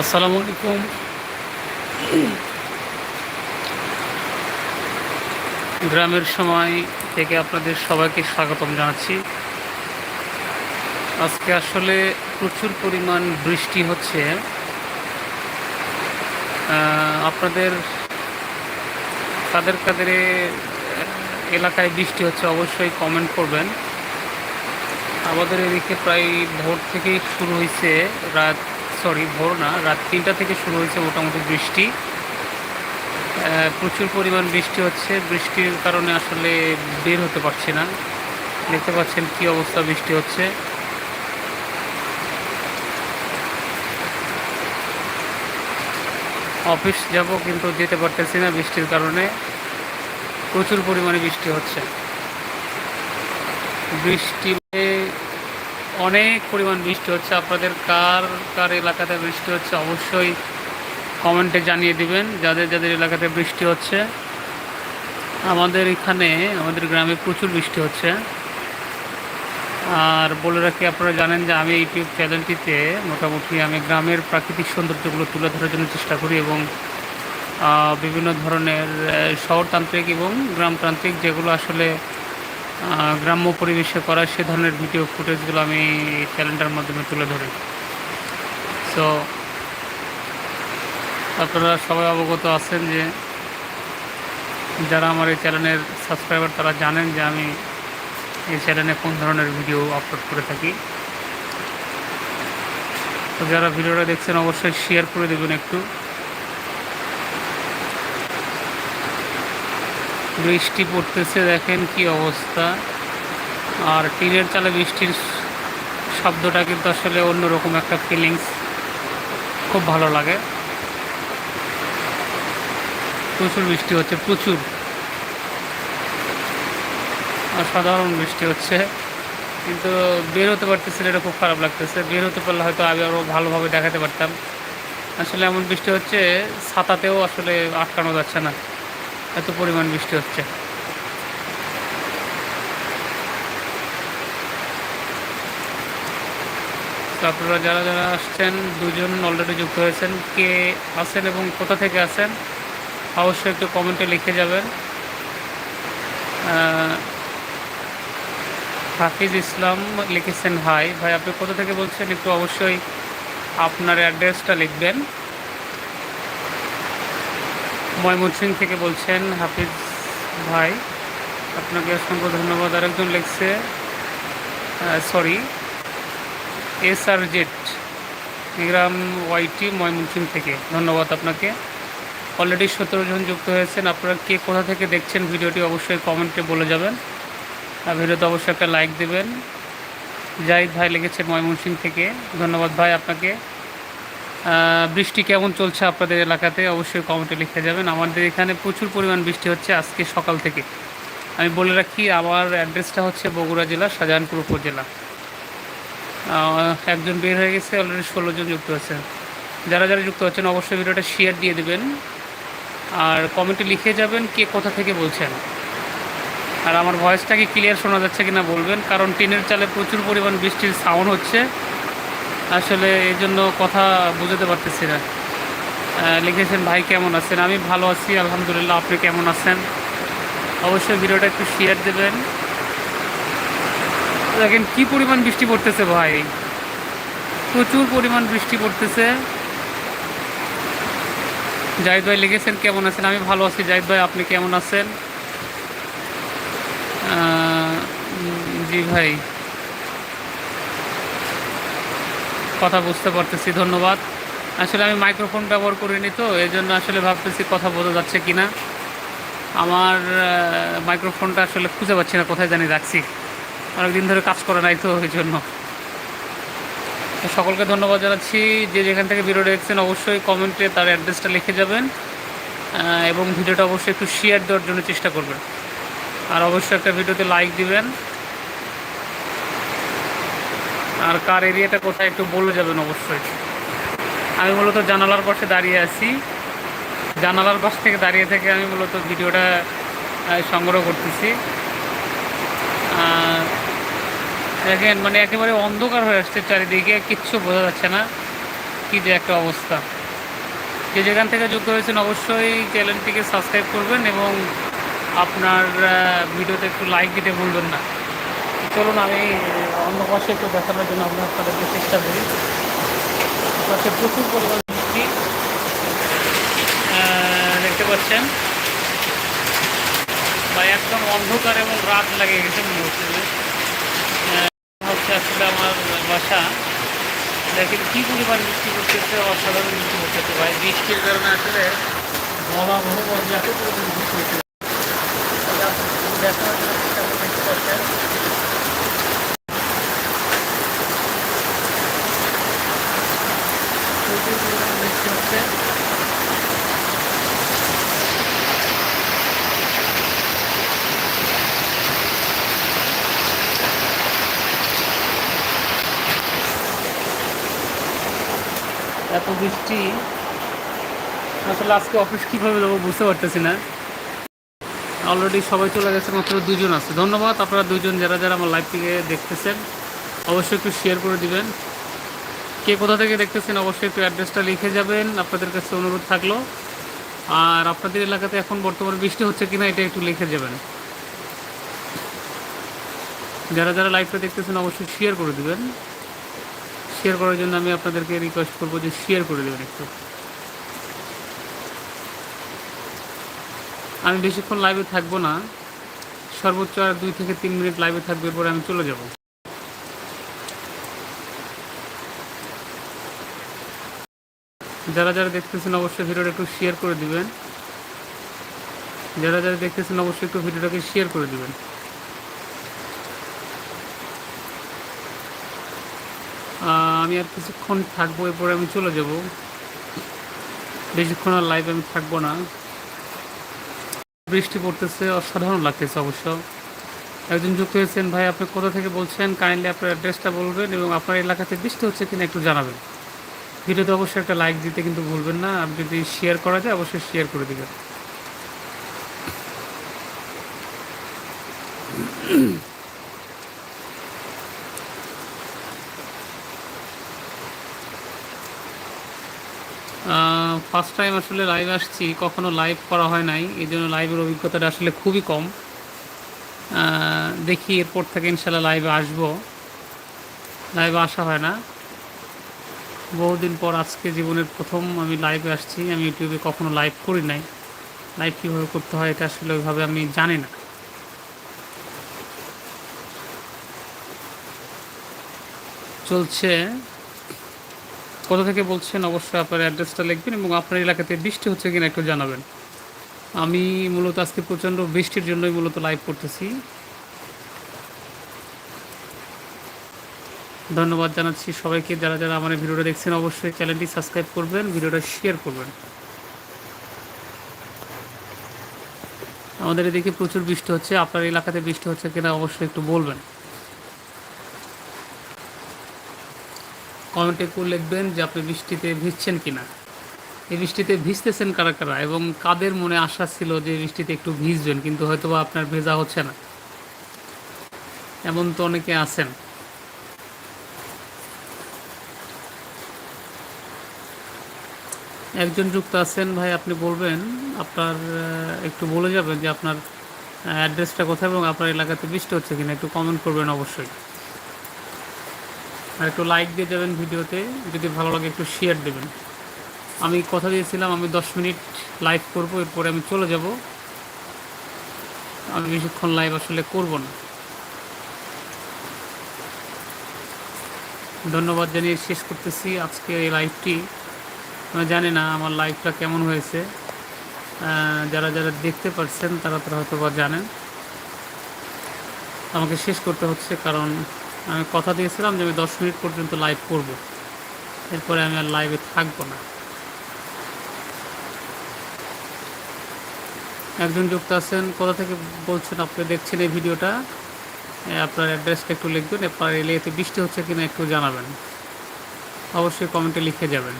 আসসালামু আলাইকুম। গ্রামের সময় থেকে আপনাদের সবাইকে স্বাগতম জানাচ্ছি। আজকে আসলে প্রচুর পরিমাণ বৃষ্টি হচ্ছে। আপনাদের কাদের কাদের এলাকায় বৃষ্টি হচ্ছে অবশ্যই কমেন্ট করবেন। আমাদের এদিকে প্রায় ভোর থেকেই শুরু হয়েছে রাত সরি, ভোর না, রাত তিনটা থেকে শুরু হয়েছে মোটামুটি বৃষ্টি। প্রচুর পরিমাণ বৃষ্টি হচ্ছে। বৃষ্টির কারণে আসলে বের হতে পারছি না। দেখতে পাচ্ছেন কি অবস্থা বৃষ্টি হচ্ছে। অফিস যাব কিন্তু যেতে পারতেছি না বৃষ্টির কারণে। প্রচুর পরিমাণে বৃষ্টি হচ্ছে। বৃষ্টি অনেক পরিমাণ বৃষ্টি হচ্ছে। আপনাদের কার কার এলাকাতে বৃষ্টি হচ্ছে অবশ্যই কমেন্টে জানিয়ে দিবেন, যাদের যাদের এলাকাতে বৃষ্টি হচ্ছে। আমাদের এখানে, আমাদের গ্রামে প্রচুর বৃষ্টি হচ্ছে। আর বলে রাখি, আপনারা জানেন যে আমি ইউটিউব চ্যানেলটিতে মোটামুটি আমি গ্রামের প্রাকৃতিক সৌন্দর্যগুলো তুলে ধরার জন্য চেষ্টা করি এবং বিভিন্ন ধরনের শহরতান্ত্রিক এবং গ্রামতান্ত্রিক যেগুলো আসলে গ্রাম্য পরিবেশে করা সে ধরনের ভিডিও ফুটেজগুলো আমি চ্যানেলটার মাধ্যমে তুলে ধরি। সো আপনারা সবাই অবগত আছেন যে যারা আমার এই চ্যানেলের সাবস্ক্রাইবার তারা জানেন যে আমি এই চ্যানেলে কোন ধরনের ভিডিও আপলোড করে থাকি। তো যারা ভিডিওটা দেখছেন, অবশ্যই শেয়ার করে দেবেন একটু। বৃষ্টি পড়তেছে, দেখেন কি অবস্থা। আর টিনের চালে বৃষ্টির শব্দটা কিন্তু আসলে অন্যরকম একটা ফিলিংস খুব ভালো লাগে। প্রচুর বৃষ্টি হচ্ছে, প্রচুর। অসাধারণ বৃষ্টি হচ্ছে। কিন্তু বের হতে পারতেছি এটা খুব খারাপ লাগতেছে। বের হতে পারলে হয়তো আগে আরও ভালোভাবে দেখাতে পারতাম। আসলে এমন বৃষ্টি হচ্ছে, ছাতাতেও আসলে আটকানো যাচ্ছে না। এত পরিমাণ বৃষ্টি হচ্ছে। আপনারা যারা যারা আসছেন, দুজন অলরেডি যুক্ত হয়েছেন, কে আছেন এবং কোথা থেকে আছেন, অবশ্যই একটু কমেন্টে লিখে যাবেন। হাফিজ ইসলাম লিখেছেন, হাই। ভাই, আপনি কোথা থেকে বলছেন? একটু অবশ্যই আপনার অ্যাড্রেসটা লিখবেন। ময়মনসিং থেকে বলছেন হাফিজ ভাই। আপনাকে অসংখ্য ধন্যবাদ। আরেকজন লিখছে সরি এস আর জেড গ্রাম ওয়াইটি ময়মনসিং থেকে। ধন্যবাদ আপনাকে। অলরেডি সতেরো জন যুক্ত হয়েছেন। আপনারা কে কোথা থেকে দেখছেন ভিডিওটি অবশ্যই কমেন্টে বলে যাবেন। আর ভিডিওতে অবশ্যই একটা লাইক দেবেন। জাহিদ ভাই লিখেছেন ময়মনসিং থেকে। ধন্যবাদ ভাই আপনাকে। বৃষ্টি কেমন চলছে আপনাদের এলাকাতে? অবশ্যই কমেন্টে লিখে যাবেন। আমাদের এখানে প্রচুর পরিমাণ বৃষ্টি হচ্ছে আজকে সকাল থেকে। আমি বলে রাখি, আমার অ্যাড্রেসটা হচ্ছে বগুড়া জেলা, শাহজাহানপুর উপজেলা। একজন বের হয়ে গেছে অলরেডি ষোলো জন যুক্ত হয়েছে যারা যারা যুক্ত হচ্ছেন অবশ্যই ভিডিওটা শেয়ার দিয়ে দেবেন। আর কমেন্টে লিখে যাবেন কে কোথা থেকে বলছেন। আর আমার ভয়েসটা কি ক্লিয়ার শোনা যাচ্ছে কিনা বলবেন, কারণ টিনের চালে প্রচুর পরিমাণ বৃষ্টির সাউন্ড হচ্ছে। আসলে এই জন্য কথা বুঝতে পারতেছি না। লিখেছেন, ভাই, কেমন আছেন? আমি ভালো আছি, আলহামদুলিল্লাহ, আপনি কেমন আছেন? অবশ্যই ভিডিওটা একটু শেয়ার দেবেন। দেখেন, কি পরিমাণ বৃষ্টি পড়তেছে ভাই। প্রচুর পরিমাণ বৃষ্টি পড়তেছে। জাহিদ ভাই লিখেছেন, কেমন আছেন? আমি ভালো আছি, জাহিদ ভাই, আপনি কেমন আছেন? জি ভাই। কথা বুঝতে পারতেছি, ধন্যবাদ। আসলে আমি মাইক্রোফোন ব্যবহার করিনি তো এই জন্য আসলে ভাবতেছি কথা বোঝা যাচ্ছে কি না আমার মাইক্রোফোনটা আসলে খুঁজে পাচ্ছি না, কোথায় জানি রাখছি। অনেকদিন ধরে কাজ করে নাই তো ওই জন্য সকলকে ধন্যবাদ জানাচ্ছি। যে যেখান থেকে ভিডিও দেখছেন, অবশ্যই কমেন্টে তার অ্যাড্রেসটা লিখে যাবেন এবং ভিডিওটা অবশ্যই একটু শেয়ার দেওয়ার জন্য চেষ্টা করবেন। আর অবশ্যই একটা ভিডিওতে লাইক দিবেন। আর কার এরিয়াটা কোথায় একটু বলে যাবেন অবশ্যই। আমি মূলত জানালার পাশে দাঁড়িয়ে আছি। জানালার পাশ থেকে দাঁড়িয়ে থেকে আমি মূলত ভিডিওটা সংগ্রহ করতেছি। দেখেন মানে একেবারে অন্ধকার হয়ে আসছে চারিদিকে, কিচ্ছু বোঝা যাচ্ছে না কি যে একটা অবস্থা। যে যেখান থেকে যুক্ত হয়েছেন অবশ্যই চ্যানেলটিকে সাবস্ক্রাইব করবেন এবং আপনার ভিডিওতে একটু লাইক দিতে ভুলবেন না। চলুন আমি অন্য পাশে একটু দেখানোর জন্য আমরা আপনাদেরকে চেষ্টা করি পাশে প্রচুর পরিমাণ বৃষ্টি দেখতে পাচ্ছেন বা একদম অন্ধকার এবং রাত লাগে গেছে মনে হচ্ছে। হচ্ছে আসলে আমার বাসা দেখেন কী পরিমাণ বৃষ্টি করতেছে অসাধারণ বৃষ্টি করতেছে ভাই বৃষ্টির কারণে আসলে বলা পর্যায়ে এত পরিমাণ বৃষ্টি হচ্ছে জন্য চেষ্টা করে দেখতে পাচ্ছেন প্রচুর পরিমাণ বৃষ্টি হচ্ছে এত বৃষ্টি। আসলে আজকে অফিস কীভাবে যাব বুঝতে পারতেছি না। অলরেডি সবাই চলে গেছে, মাত্র দুজন আছে। ধন্যবাদ আপনারা দুজন, যারা যারা আমার লাইভটিকে দেখতেছেন। অবশ্যই একটু শেয়ার করে দিবেন। কে কোথা থেকে দেখতেছেন অবশ্যই একটু অ্যাড্রেসটা লিখে যাবেন, আপনাদের কাছে অনুরোধ থাকল। আর আপনাদের এলাকাতে এখন বর্তমানে বৃষ্টি হচ্ছে কিনা, এটা একটু লিখে যাবেন। যারা যারা লাইভটা দেখতেছেন অবশ্যই শেয়ার করে দিবেন। শেয়ার করার জন্য আমি আপনাদেরকে রিকোয়েস্ট করব যে শেয়ার করে দেবেন একটু। আমি বেশিক্ষণ লাইভে থাকব না। সর্বোচ্চ আর দুই থেকে তিন মিনিট লাইভে থাকবে, এরপরে আমি চলে যাব। যারা যারা দেখতেছেন অবশ্যই ভিডিওটা একটু শেয়ার করে দিবেন। যারা যারা দেখতেছেন অবশ্যই একটু ভিডিওটাকে শেয়ার করে দিবেন। আমি আর কিছুক্ষণ থাকব, এরপরে আমি চলে যাব। বেশিক্ষণ আর লাইভ আমি থাকব না। বৃষ্টি পড়তেছে, অসাধারণ লাগতেছে অবশ্য। একজন যুক্ত হয়েছেন, ভাই, আপনি কোথা থেকে বলছেন? কাইন্ডলি আপনার অ্যাড্রেসটা বলবেন এবং আপনার এলাকাতে বৃষ্টি হচ্ছে কিনা একটু জানাবেন। ভিডিওতে অবশ্যই একটা লাইক দিতে কিন্তু ভুলবেন না। আপনি যদি শেয়ার করা যায়, অবশ্যই শেয়ার করে দিবেন। ফার্স্ট টাইম আসলে লাইভ আসছি, কখনো লাইভ করা হয় নাই, এই জন্য লাইভের অভিজ্ঞতাটা আসলে খুবই কম। দেখি এরপর থেকে ইনশাল্লাহ লাইভে আসব। লাইভে আসা হয় না। বহুদিন পর আজকে জীবনের প্রথম আমি লাইভে আসছি, আমি ইউটিউবে কখনো লাইভ করি নাই। লাইভ কীভাবে করতে হয় এটা আসলে ওইভাবে আমি জানি না। চলছে কোথা থেকে বলছেন? অবশ্যই আপনার অ্যাড্রেসটা লিখবেন এবং আপনার এলাকাতে বৃষ্টি হচ্ছে কিনা একটু জানাবেন। আমি মূলত আজকে প্রচণ্ড বৃষ্টির জন্যই মূলত লাইভ করতেছি। ধন্যবাদ জানাচ্ছি সবাইকে। যারা যারা আমার ভিডিওটা দেখছেন, অবশ্যই চ্যানেলটি সাবস্ক্রাইব করবেন, ভিডিওটা শেয়ার করবেন। আমাদের এদিকে প্রচুর বৃষ্টি হচ্ছে। আপনার এলাকাতে বৃষ্টি হচ্ছে কিনা অবশ্যই একটু বলবেন। কমেন্টে একটু লিখবেন যে আপনি বৃষ্টিতে ভিজছেন কিনা। এই বৃষ্টিতে ভিজতেছেন কারা কারা? এবং কাদের মনে আশা ছিল যে বৃষ্টিতে একটু ভিজবেন, কিন্তু হয়তো বা আপনার ভেজা হচ্ছে না। এমন তো অনেকে আছেন। একজন যুক্ত আছেন, ভাই, আপনি বলবেন, আপনার একটু বলে যাবেন যে আপনার অ্যাড্রেসটা কোথায় এবং আপনার এলাকাতে বৃষ্টি হচ্ছে কিনা? একটু কমেন্ট করবেন অবশ্যই। আর একটু লাইক দিয়ে যাবেন ভিডিওতে। যদি ভালো লাগে একটু শেয়ার দেবেন। আমি কথা দিয়েছিলাম, আমি দশ মিনিট লাইভ করব, এরপরে আমি চলে যাব। আমি বেশিক্ষণ লাইভ আসলে করব না। ধন্যবাদ জানিয়ে শেষ করতেছি আজকে এই লাইভটি আমি জানি না আমার লাইভটা কেমন হয়েছে। যারা যারা দেখতে পারছেন, তারা তারা হয়তো বা জানেন। আমাকে শেষ করতে হচ্ছে কারণ আমি কথা দিয়েছিলাম যে আমি দশ মিনিট পর্যন্ত লাইভ করব। এরপরে আমি আর লাইভে থাকব না। একজন যুক্ত আছেন, কোথা থেকে বলছেন আপনি দেখছেন এই ভিডিওটা? আপনার অ্যাড্রেসটা একটু লিখবেন, এরপর এলে এতে বৃষ্টি হচ্ছে কিনা একটু জানাবেন। অবশ্যই কমেন্টে লিখে যাবেন।